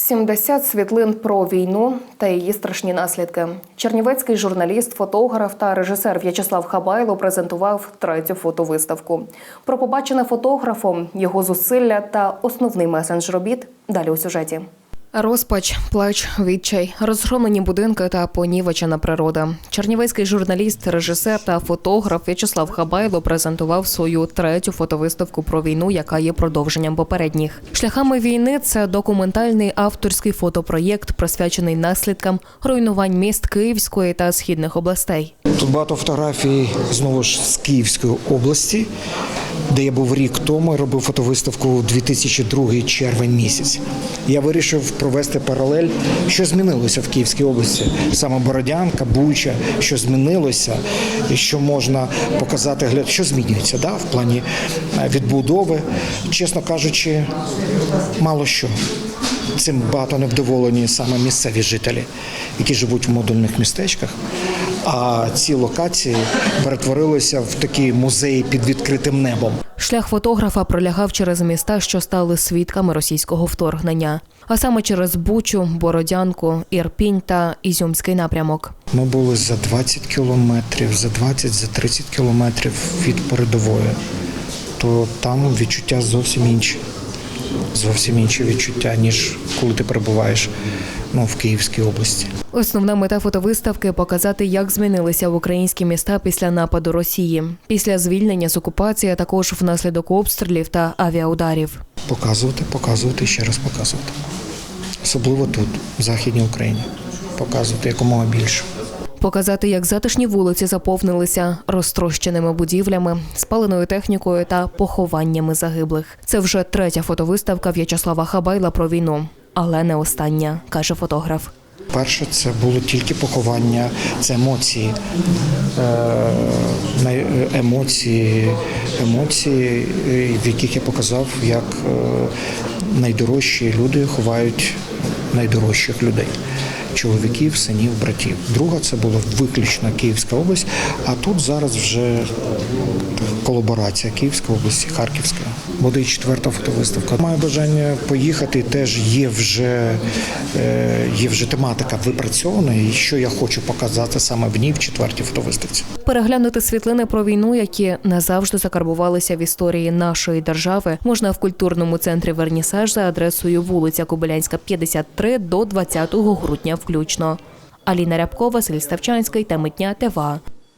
70 світлин про війну та її страшні наслідки. Чернівецький журналіст, фотограф та режисер В'ячеслав Хабайло презентував третю фотовиставку. Про побачене фотографом, його зусилля та основний месендж робіт далі у сюжеті. Розпач, плач, відчай, розгромлені будинки та понівечена природа. Чернівецький журналіст, режисер та фотограф В'ячеслав Хабайло презентував свою третю фотовиставку про війну, яка є продовженням попередніх. Шляхами війни це документальний авторський фотопроєкт, присвячений наслідкам руйнувань міст Київської та східних областей. Тут багато фотографій знову ж з Київської області, де я був рік тому, робив фотовиставку 2002 червень місяць. Я вирішив провести паралель, що змінилося в Київській області. Саме Бородянка, Буча, що змінилося, і що можна показати гляд, що змінюється да, в плані е, відбудови. Чесно кажучи, мало що. Цим багато невдоволені саме місцеві жителі, які живуть в модульних містечках. А ці локації перетворилися в такі музеї під відкритим небом. Шлях фотографа пролягав через міста, що стали свідками російського вторгнення, а саме через Бучу, Бородянку, Ірпінь та Ізюмський напрямок. Ми були за 20 кілометрів, за 20, за 30 кілометрів від передової. То там відчуття зовсім інші. Зовсім інші відчуття, ніж коли ти перебуваєш ну, в Київській області. Основна мета фотовиставки показати, як змінилися українські міста після нападу Росії, після звільнення з окупації, а також внаслідок обстрілів та авіаударів. Показувати, показувати ще раз показувати. Особливо тут, в Західній Україні. Показувати якомога більше. Показати, як затишні вулиці заповнилися розтрощеними будівлями, спаленою технікою та похованнями загиблих. Це вже третя фотовиставка В'ячеслава Хабайла про війну, але не остання, каже фотограф. Перше, це було тільки поховання, це емоції. Е, емоції, емоції, в яких я показав, як е, найдорожчі люди ховають найдорожчих людей. Чоловіків, синів, братів. Друга це була виключно Київська область, а тут зараз вже колаборація Київська область, Харківська. Буде і четверта фотовиставка. Маю бажання поїхати. Теж є вже, е, є вже тематика випрацьована, і що я хочу показати саме в ній в четвертій фотовиставці. Переглянути світлини про війну, які назавжди закарбувалися в історії нашої держави, можна в культурному центрі Вернісаж за адресою вулиця Кобилянська, 53 до 20 грудня включно. Аліна Рябкова, Василь Ставчанський та Митня ТВА.